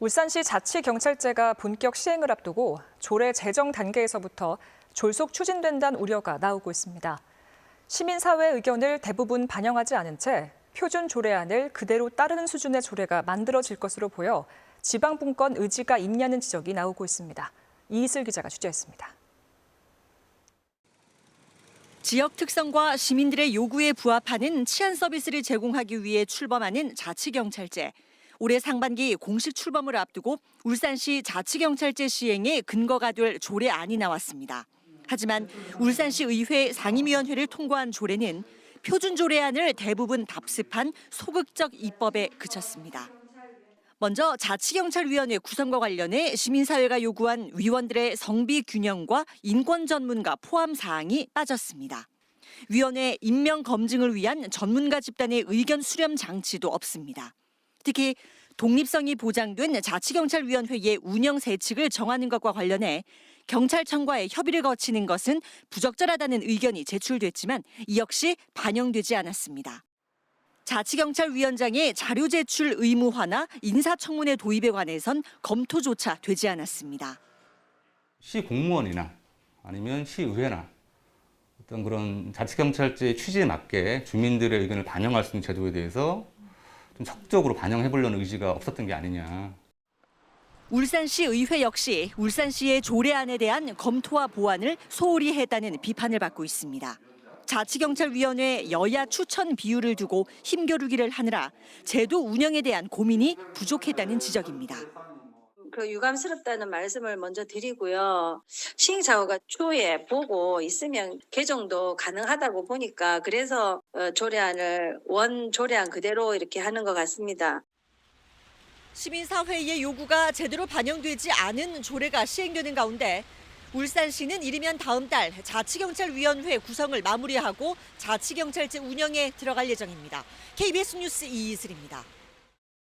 울산시 자치경찰제가 본격 시행을 앞두고 조례 제정 단계에서부터 졸속 추진된다는 우려가 나오고 있습니다. 시민사회 의견을 대부분 반영하지 않은 채 표준 조례안을 그대로 따르는 수준의 조례가 만들어질 것으로 보여 지방분권 의지가 있냐는 지적이 나오고 있습니다. 이희슬 기자가 취재했습니다. 지역 특성과 시민들의 요구에 부합하는 치안 서비스를 제공하기 위해 출범하는 자치경찰제. 올해 상반기 공식 출범을 앞두고 울산시 자치경찰제 시행에 근거가 될 조례안이 나왔습니다. 하지만 울산시 의회 상임위원회를 통과한 조례는 표준 조례안을 대부분 답습한 소극적 입법에 그쳤습니다. 먼저 자치경찰위원회 구성과 관련해 시민사회가 요구한 위원들의 성비 균형과 인권 전문가 포함 사항이 빠졌습니다. 위원회 임명 검증을 위한 전문가 집단의 의견 수렴 장치도 없습니다. 특히 독립성이 보장된 자치경찰위원회의 운영 세칙을 정하는 것과 관련해 경찰청과의 협의를 거치는 것은 부적절하다는 의견이 제출됐지만 이 역시 반영되지 않았습니다. 자치경찰위원장의 자료 제출 의무화나 인사청문회 도입에 관해선 검토조차 되지 않았습니다. 시 공무원이나 아니면 시의회나 어떤 그런 자치경찰제 취지에 맞게 주민들의 의견을 반영할 수 있는 제도에 대해서 좀 적극적으로 반영해 보려는 의지가 없었던 게 아니냐. 울산시 의회 역시 울산시의 조례안에 대한 검토와 보완을 소홀히 했다는 비판을 받고 있습니다. 자치경찰위원회 여야 추천 비율을 두고 힘겨루기를 하느라 제도 운영에 대한 고민이 부족했다는 지적입니다. 그 유감스럽다는 말씀을 먼저 드리고요. 시행착오가 추후에 보고 있으면 개정도 가능하다고 보니까 그래서 어, 조례안을 원 조례안 그대로 이렇게 하는 것 같습니다. 시민사회의 요구가 제대로 반영되지 않은 조례가 시행되는 가운데 울산시는 이르면 다음 달 자치경찰위원회 구성을 마무리하고 자치경찰제 운영에 들어갈 예정입니다. KBS 뉴스 이이슬입니다.